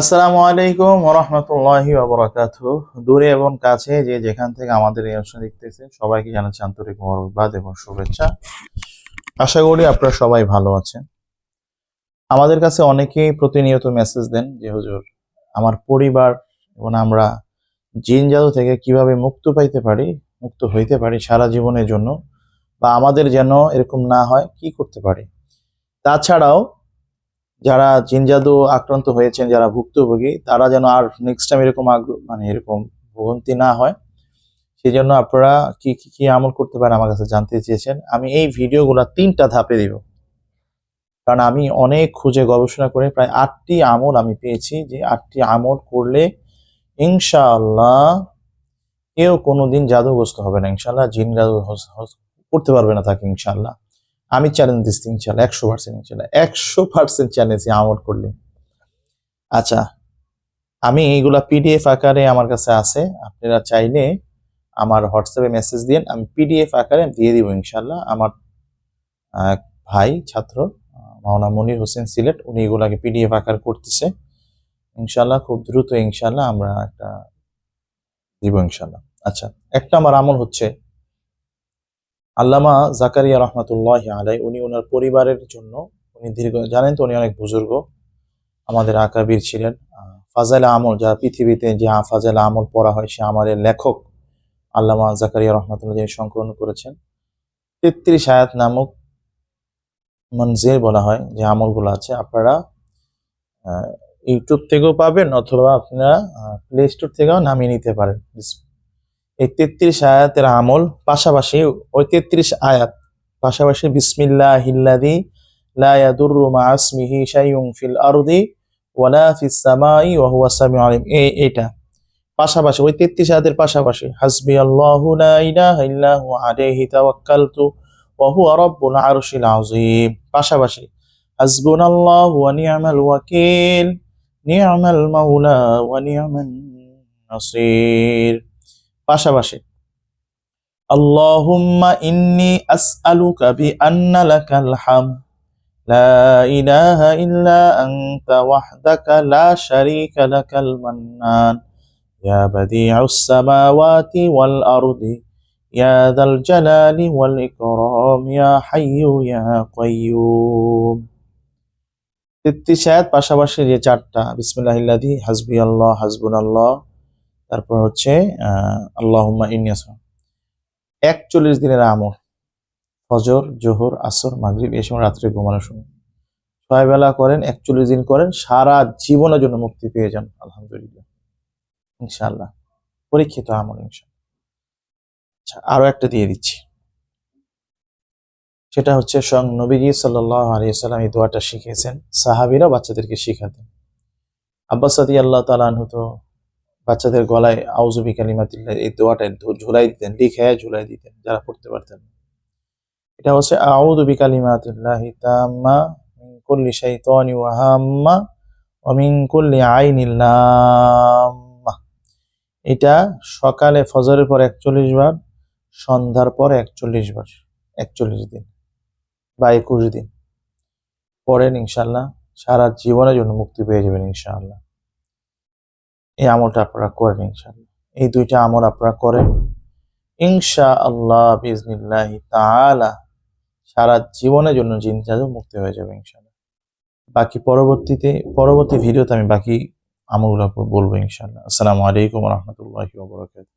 আসসালামু আলাইকুম রহমতুল্লাহি ওবরাকাত দূরে এবং কাছে যে যেখান থেকে আমাদের এই অনুষ্ঠান দেখতেছে সবাইকে জানাচ্ছি আন্তরিক মোবারকবাদ এবং শুভেচ্ছা। আশা করি আপনারা সবাই ভালো আছেন। আমাদের কাছে অনেকেই প্রতিনিয়ত মেসেজ দেন যে, হুজুর, আমার পরিবার এবং আমরা জিন জাদু থেকে কীভাবে মুক্ত পাইতে পারি, মুক্ত হইতে পারি সারা জীবনের জন্য বা আমাদের যেন এরকম না হয়, কি করতে পারি? তাছাড়াও যারা জিন জাদু আক্রান্ত হয়েছেন, যারা ভুক্তভোগী, তারা যেন আর নেক্সট টাইম এরকম মানে এরকম ভোগান্তি না হয়। সেই জন্য আপনারা কি কি কি আমল করতে পারেন আমার কাছে জানতে চেয়েছেন। আমি এই ভিডিওগুলো তিনটা ধাপে দিব। কারণ আমি অনেক খুঁজে গবেষণা করে প্রায় আটটি আমল আমি পেয়েছি যে আটটি আমল করলে ইনশাআল্লাহ কেউ কোনোদিন জাদুগ্রস্ত হবে না। ইনশাআল্লাহ জিন জাদু করতে পারবে না তাকে ইনশাআল্লাহ। আমি চ্যালেঞ্জ দিচ্ছি ইনশাল্লাহ একশো পার্সেন্ট ইনশাল্লাহ একশো পার্সেন্ট চ্যালেঞ্জ আমল করলে। আচ্ছা আমি এইগুলা পিডিএফ আকারে আমার কাছে আছে আপনারা চাইলে আমার হোয়াটসঅ্যাপে মেসেজ দিন আমি পিডিএফ আকারে দিয়ে দিব ইনশাল্লাহ। আমার ভাই ছাত্র আহ, মাওলানা মনির হোসেন সিলেট উনি এগুলাকে পিডিএফ আকার করতেছে। ইনশাল্লাহ খুব দ্রুত ইনশাল্লাহ আমরা একটা দিব ইনশাল্লাহ। আচ্ছা একটা আমার আমল হচ্ছে আল্লামা জাকারিয়া রহমাতুল্লাহ আলাই উনি ওনার পরিবারের জন্য, উনি দীর্ঘ, জানেন তো উনি অনেক বুজুর্গ, আমাদের আকাবির ছিলেন। ফাজাইল আমল যা পৃথিবীতে যে ফাজাইল আমল পড়া হয়, সে আমলের লেখক আল্লামা জাকারিয়া রহমাতুল্লাহ যিনি সংকলন করেছেন। তেত্রিশ আয়াত নামক মনজির বলা হয়, যে আমলগুলো আছে, আপনারা ইউটিউব থেকেও পাবেন, অথবা আপনারা প্লে স্টোর থেকেও নামিয়ে নিতে পারেন। এই তেত্রিশ আয়াতের আমল পাশাপাশি, ওই তেত্রিশ আয়াত পাশাপাশি বিসমিল্লাহ হিল্লাদি লা ইয়াদুররু মা আসমিহি শাইউন ফিল আরদি ওয়ালা ফিস সামাই ওয়া হুয়া সামিউ আলিম। এই এটা পাশাপাশি, ওই তেত্রিশ আয়াতের পাশাপাশি হাসবি আল্লাহু লা ইলাহা ইল্লা হু আলাইহি তাওয়াক্কালতু ওয়া হুয়া রাব্বুল আরশিল আযীম। পাশাপাশি, হাসবুনাল্লাহু ওয়া নি'মাল ওয়াকিল নি'মাল মাওলা ওয়া নি'মান নাসির। পাশাপাশি, আল্লাহুম্মা ইন্নি আসআলুকা বিআন্না লাকাল হাম লা ইলাহা ইল্লা আনতা ওয়াহদাকা লা শারীকা লাকাল মান্নান, ইয়া বাদিউস সামাওয়াতি ওয়াল আরদি, ইয়া যাল জালালি ওয়াল ইকরাম, ইয়া হাইয়্যু ইয়া কাইয়্যুম তেত্রিশ আয়াত পাশাপাশি যে চারটা বিসমিল্লাহিল্লাযী হাসবি আল্লাহ, হাসবুনাল্লাহ তারপর হচ্ছে, আহ, আল্লাহুম্মা ইন্নি একচল্লিশ দিনের আমল, ফজর, জোহর, আসর, মাগরিব, এই সময় রাত্রে ঘুমানোর সময়। ছয় বেলা করেন, একচল্লিশ দিন করেন, সারা জীবনের জন্য মুক্তি পেয়ে যান, আলহামদুলিল্লাহ। ইনশাআল্লাহ। পরীক্ষিত আমল, ইনশাআল্লাহ। আচ্ছা আরও একটা দিয়ে দিচ্ছি। সেটা হচ্ছে, স্বয়ং নবীজি সাল্লাহ আলিয়াল্লাম এই দোয়াটা শিখিয়েছেন। সাহাবিরা বাচ্চাদেরকে শিখাতেন। আব্বাস সাদি আল্লাহ তালাহ তো বাচ্চাদের গলায় আউজুবি কালিমাতিল্লাহ এই দোয়াটা ঝুলাই দিতেন, লিখে ঝুলাই দিতেন, যারা পড়তে পারতেন এটা হচ্ছে, আউযু বিকালিমাতিল্লাহি তাম্মা মিন কুল্লি শাইতানি ওয়া হাম্মা ওয়া আইনিল এটা সকালে ফজরের পর একচল্লিশ বার, সন্ধ্যার পর একচল্লিশ বার, একচল্লিশ দিন বা একুশ দিন। পড়েন ইনশাল্লাহ সারা জীবনের জন্য মুক্তি পেয়ে যাবেন ইনশাআল্লাহ। এই আমলটা আপনারা করেন ইনশাল্লাহ এই দুইটা আমল আপনারা করেন। ইনশা আল্লাহ বিজনিল্লাহ তাআলা সারা জীবনের জন্য জিন জাদু মুক্তি হয়ে যাবে ইনশাআল্লাহ। বাকি পরবর্তীতে, পরবর্তী ভিডিওতে আমি বাকি আমলগুলো বলব ইনশাল্লাহ আসসালামু আলাইকুম রহমতুল্লাহ ওয়া বারাকাতুহু।